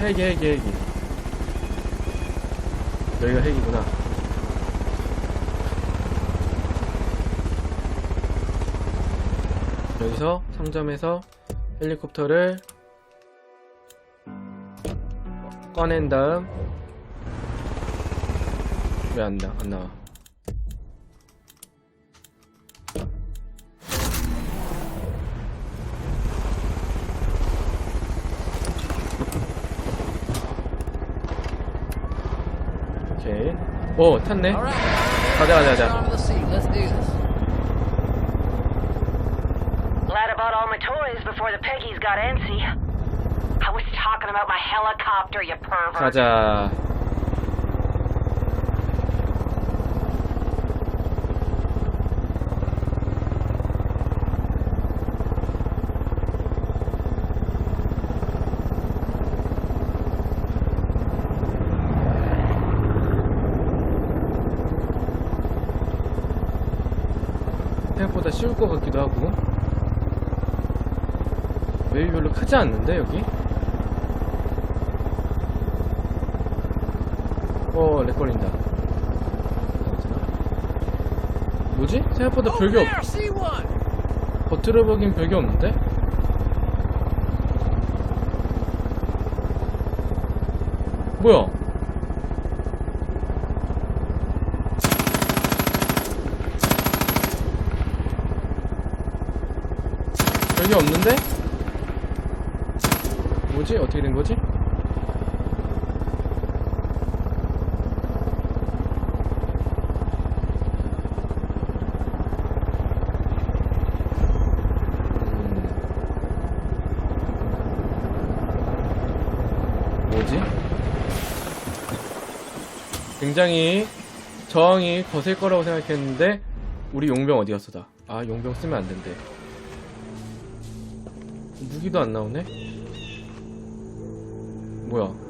헬기 헬기 헬기. 여기가 헬기구나. 여기서 상점에서 헬리콥터를 꺼낸 다음 왜 안 나, 안 나와 오케이 오 탔네 All right, 가자 가자 가자 bottom of the sea. Let's do this. Glad I bought all my toys before the Peggies got antsy. I was talking about my helicopter, you pervert. 가자 생각보다 쉬울 것 같기도 하고 웨이 별로 크지 않는데 여기? 어, 렉 걸린다. 뭐지? 생각보다 Over 별게 없. 겉으로 보긴 별게 없는데? 뭐야? 별게 없는데? 뭐지? 어떻게 된 거지? 뭐지? 굉장히 저항이 거셀 거라고 생각했는데 우리 용병 어디 갔어 다? 아 용병 쓰면 안 된대. 무기도 안 나오네? 뭐야?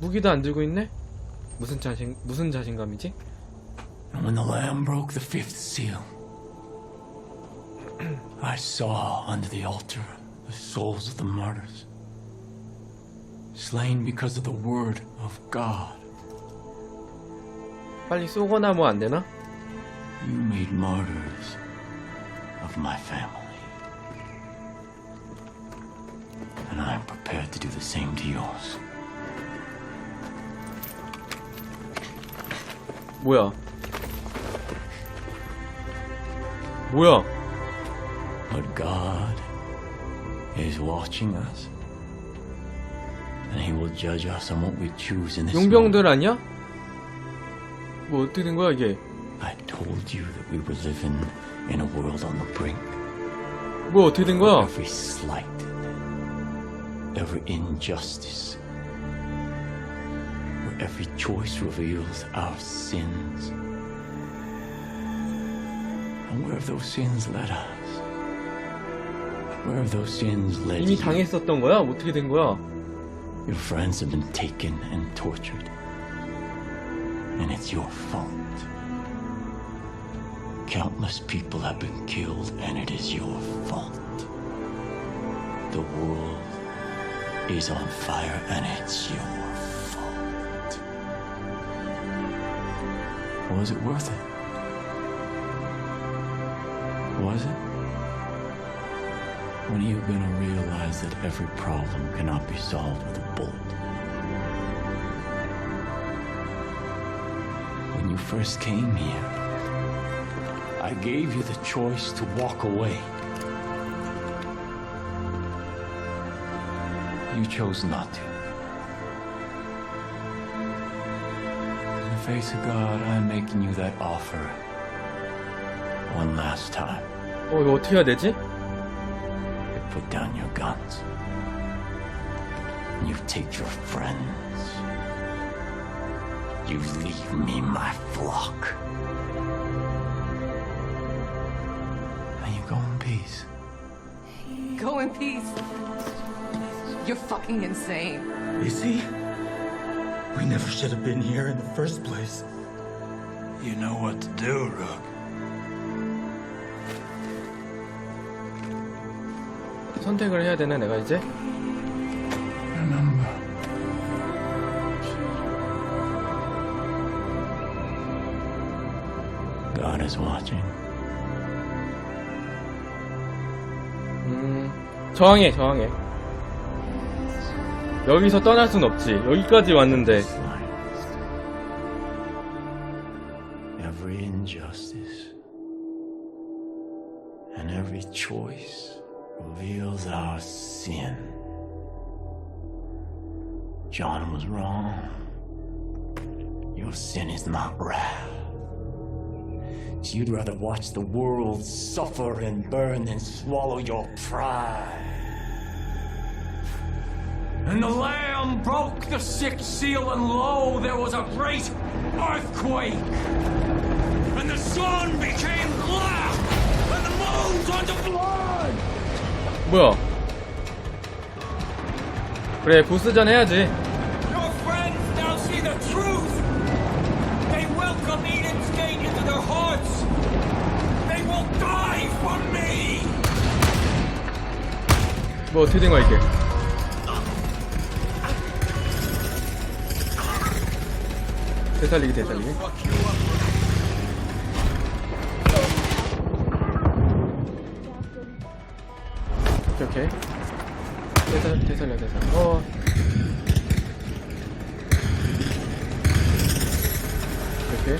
무기도 안 들고 있네? 무슨 자신 무슨 자신감이지? And when the Lamb broke the fifth seal, I saw under the altar the souls of the martyrs, slain because of the word of God. 빨리 쏘거나 뭐 안 되나? You made martyrs of my family. And I am prepared to do the same to yours. 뭐야? 뭐야? But God is watching us. And He will judge us on what we choose in this moment. 용병들 아니야? 뭐 어떻게 된 거야 이게? I told you that we were living in a world on the brink. 뭐 어떻게 된 거야? Every slight, every injustice, where every choice reveals our sins. And where have those sins led us? Where have those sins led 이미 you? 당했었던 거야? 어떻게 된 거야? Your friends have been taken and tortured. And it's your fault. Countless people have been killed, and it is your fault. The world is on fire, and it's your fault. Was it worth it? Was it? When are you gonna realize that every problem cannot be solved with a bullet? first came here, I gave you the choice to walk away. You chose not to. In the face of God, I'm making you that offer one last time. 어 이거 어떻게 해야 되지? Put down your guns. You take your friends. You leave me my flock. And you go in peace. Go in peace. You're fucking insane. You see? We never should have been here in the first place. You know what to do, Rook. 선택을 해야 되나 내가 이제? Is watching. 음, 저항해, 저항해. 여기서 떠날 순 없지. 여기까지 왔는데. you'd rather watch the world suffer and burn than swallow your pride. And the Lamb broke the sixth seal, and lo, there was a great earthquake. And the sun became black, and the moon turned to blood. 뭐야? 그래, 보스전 해야지. 뭐 어떻게 된 거야, 이게? 되살리기, 되살리기. 오케이, 오케이. 되살, 되살려, 되살려. 어. 오케이.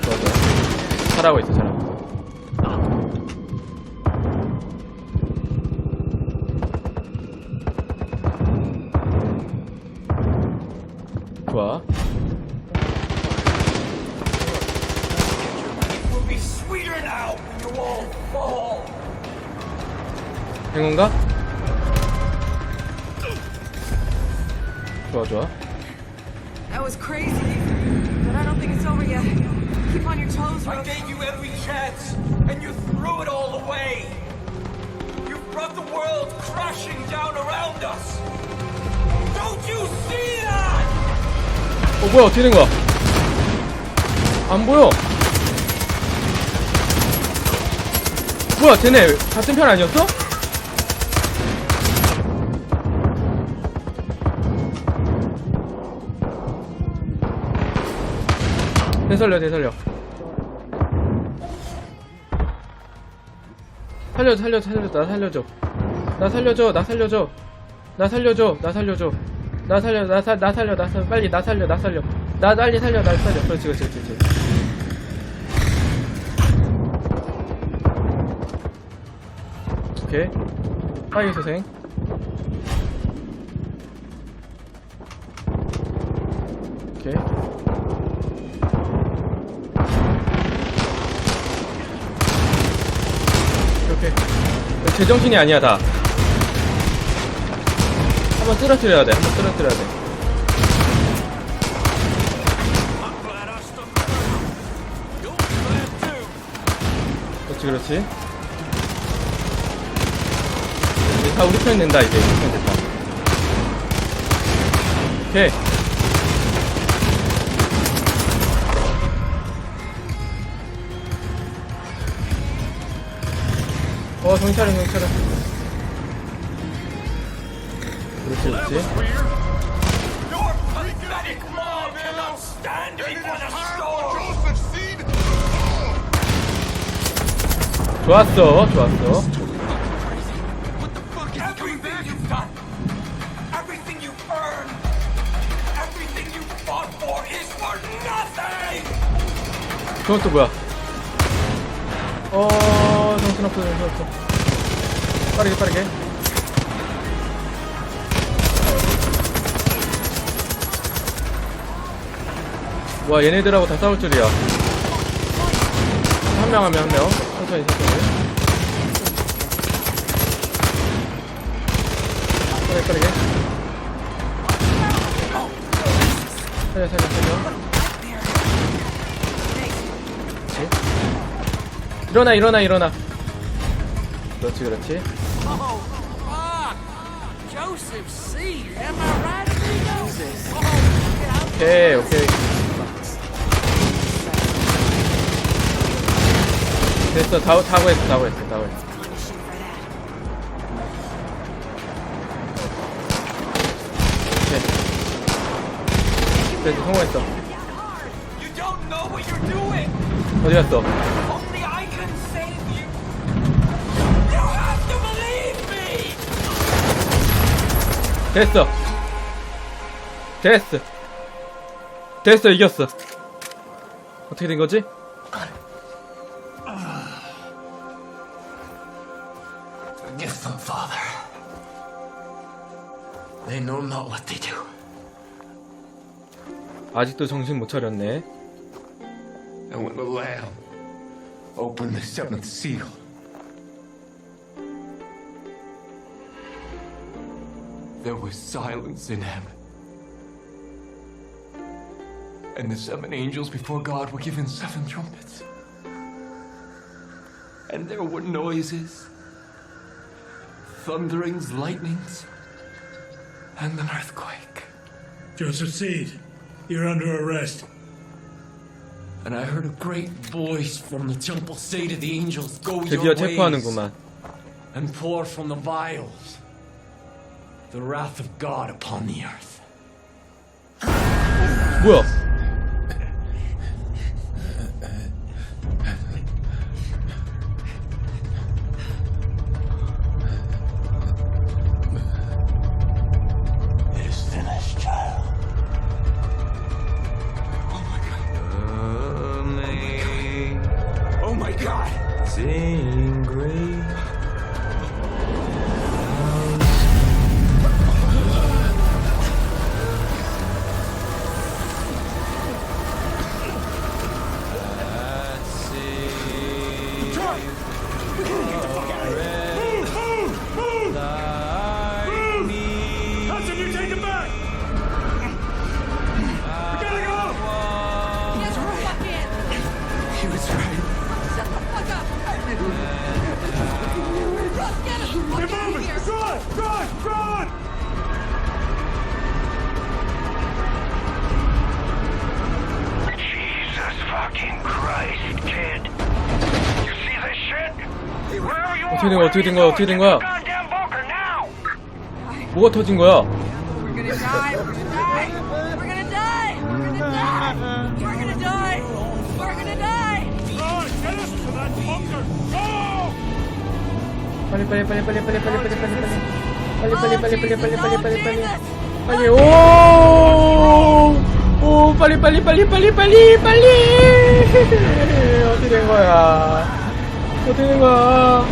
좋아, 좋아. 잘하고 있어, 잘하고 crazy, but I don't think it's over yet. Keep on your toes, I Rose. gave you every chance, and you threw it all away. You brought the world crashing down around us. Don't you see that? 어, 뭐야, 어떻게 된 거야? 안 보여. 뭐야, 쟤네 같은 편 아니었어? 대살려, 대살려. 살려, 살려, 살려, 나 살려줘. 나 살려줘, 나 살려줘. 나 살려줘, 나 살려줘. 나 살려, 나 살, 나 살려, 나 살려, 빨리 나 살려, 나 살려. 나 빨리 살려, 나 살려. 그렇지, 그렇지, 그렇지. 그렇지. 오케이. 빨리 소생. 오케이. 제정신이 아니야, 다. 한번 쓰러뜨려야 돼. 한번 쓰러뜨려야 돼. 그렇지, 그렇지. 이제 다 우리 편 된다, 이제. 우리 편 됐다. 오케이. 지, 그렇지. Your pathetic mob cannot stand before the storm. 좋았어, 좋았어. 그건 또 뭐야? 어, 없어, 정신없어. 빠르게, 빠르게. 와, 얘네들하고 다 싸울 줄이야. 한 명 하면 한 명. 천천히, 천천히. 빠르게, 빠르게. 살려, 살려, 살려. 일어나 일어나 일어나 그렇지 그렇지 Oh? Oh, 오케이 오케이 됐어 다, 다 구했어 다 구했어 다 구했어 됐어 됐어 성공했어! 어디 갔어 됐어 됐어 됐어 이겼어 어떻게 된 거지? Forgive them, Father. They know not what they do. 아직도 정신 못 차렸네 And when the Lamb opened the seventh seal, there was silence in heaven. And the seven angels before God were given seven trumpets. And there were noises, thunderings, lightnings, and an earthquake. Joseph Seed, you're under arrest. And I heard a great voice from the temple say to the angels, Go your ways, and pour from the vials the wrath of God upon the earth. 뭐 Russ, get him. Fuck Get out of moving! here. Run! Run! Run! Jesus fucking Christ, kid. You see this shit? Wherever you 어떻게 된 are, 거야, 어떻게 된 거야, 어떻게 된 거야? 뭐가 터진 거야 빨리 빨리 빨리 빨리 빨리 빨리 빨리 빨리 빨리 빨리 빨리 빨리 빨리. 빨리 빨리 빨리 빨리. 빨리 오! 오 빨리 빨리 빨리 빨리 빨리 빨리 어떻게 된 거야 어떻게 된 거야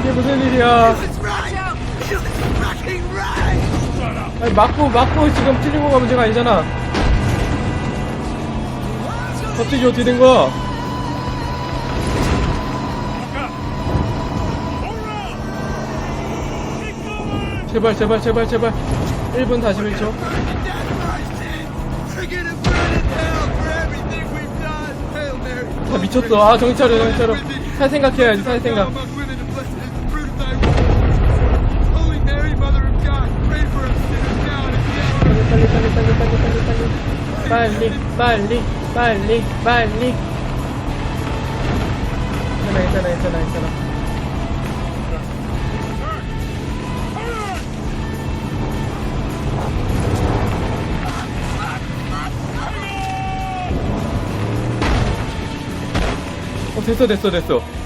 이게 무슨 일이야. 아니 맞고 맞고 지금 틀린 거가 문제가 아니잖아 갑자기 어떻게 된 거야 제발 제발 제발 제발. 1분 41초 다 미쳤어. 아 정신 차려 정신 차려 살 생각해야지 살 생각. 빨리 빨리 빨리 빨리 빨리 빨리 빨리 빨리 빨리. 괜찮아 괜찮아 괜찮아 괜찮아 어 됐어 됐어 됐어 어?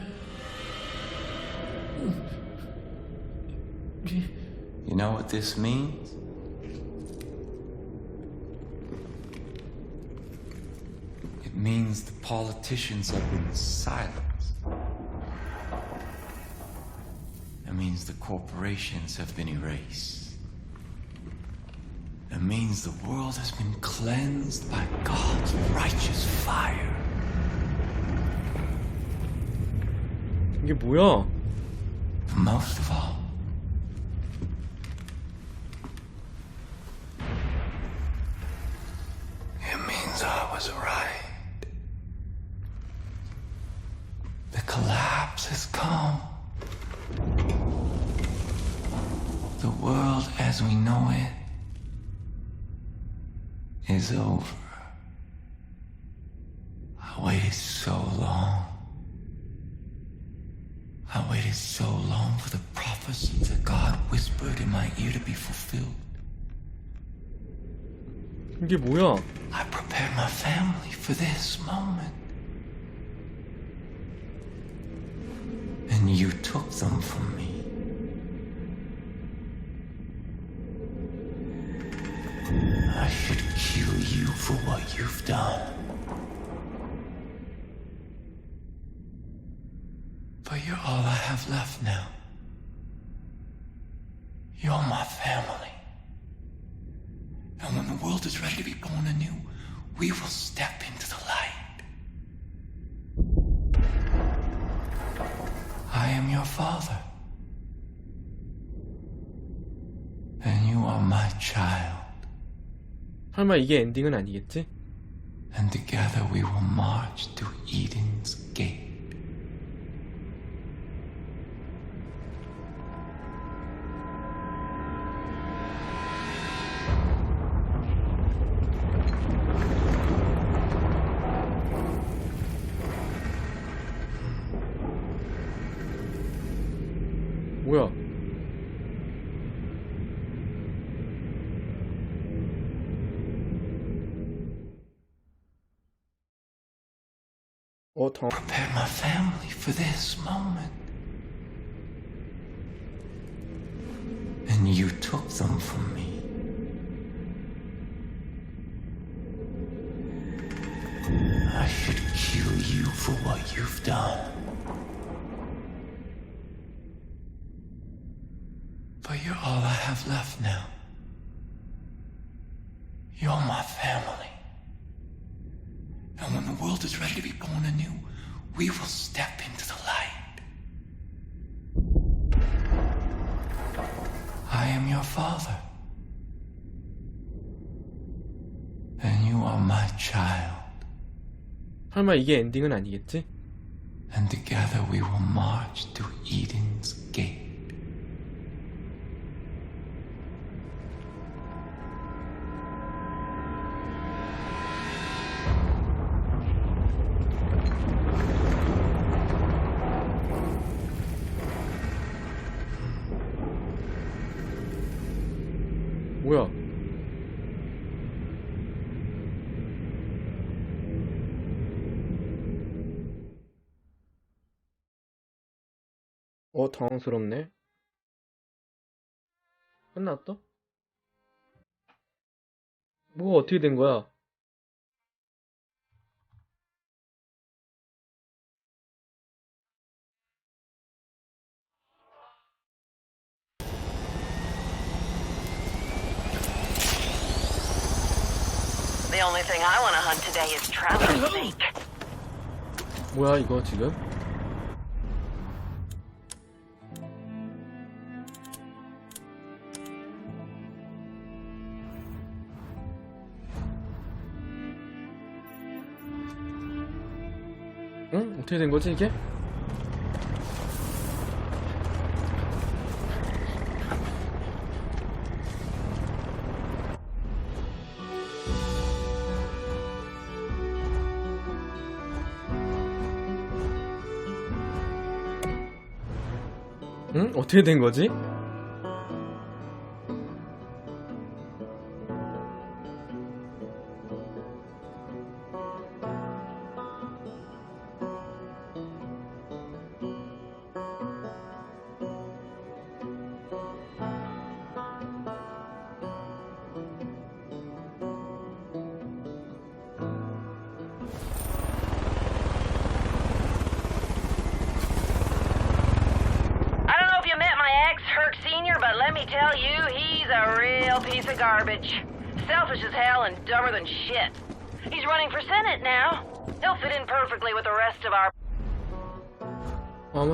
know what this means? It means the politicians have been silenced. It means the corporations have been erased. It means the world has been cleansed by God's righteous fire. 이게 뭐야? But most of all, 이게 뭐야? I prepared my family for this moment. And you took them from me. I should kill you for what you've done. But you're all I have left now. You're my family. And when the world is ready to be born anew, we will step into the light. I am your father. And you are my child. 설마 이게 엔딩은 아니겠지? And together we will march to Eden's gate. For this moment. And you took them from me. I should kill you for what you've done. But you're all I have left now. You're my family. And when the world is ready to be born anew, we will step into the light. I am your father. And you are my child. 설마 이게 엔딩은 아니겠지? And together we will march to Eden's 어, 당황스럽네. 끝났어? 뭐가 어떻게 된 거야? 뭐야, 이거 지금? 어떻게 된 거지 이게? 응? 어떻게 된 거지?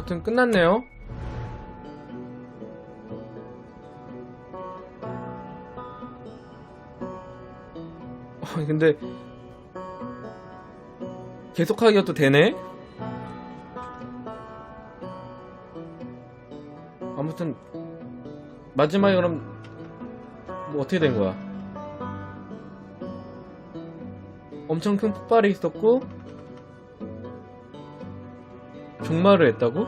아무튼 끝났네요. 어, 근데 계속하기가 또 되네. 아무튼 마지막에 그럼 뭐 어떻게 된 거야? 엄청 큰 폭발이 있었고 종말을 했다고?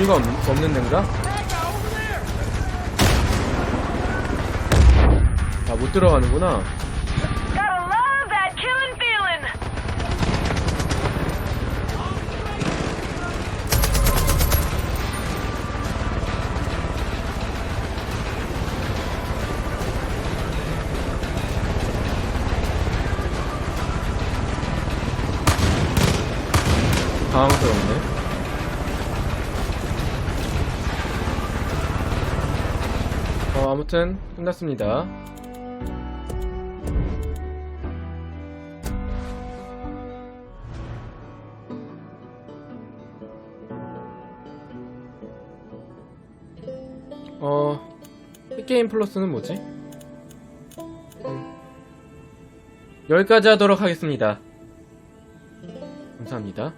의미가 없, 없는 데인가? 아, 못 들어가는구나. 당황스럽네. 어, 아무튼 끝났습니다. 어, 게임 플러스는 뭐지? 음. 여기까지 하도록 하겠습니다. 감사합니다.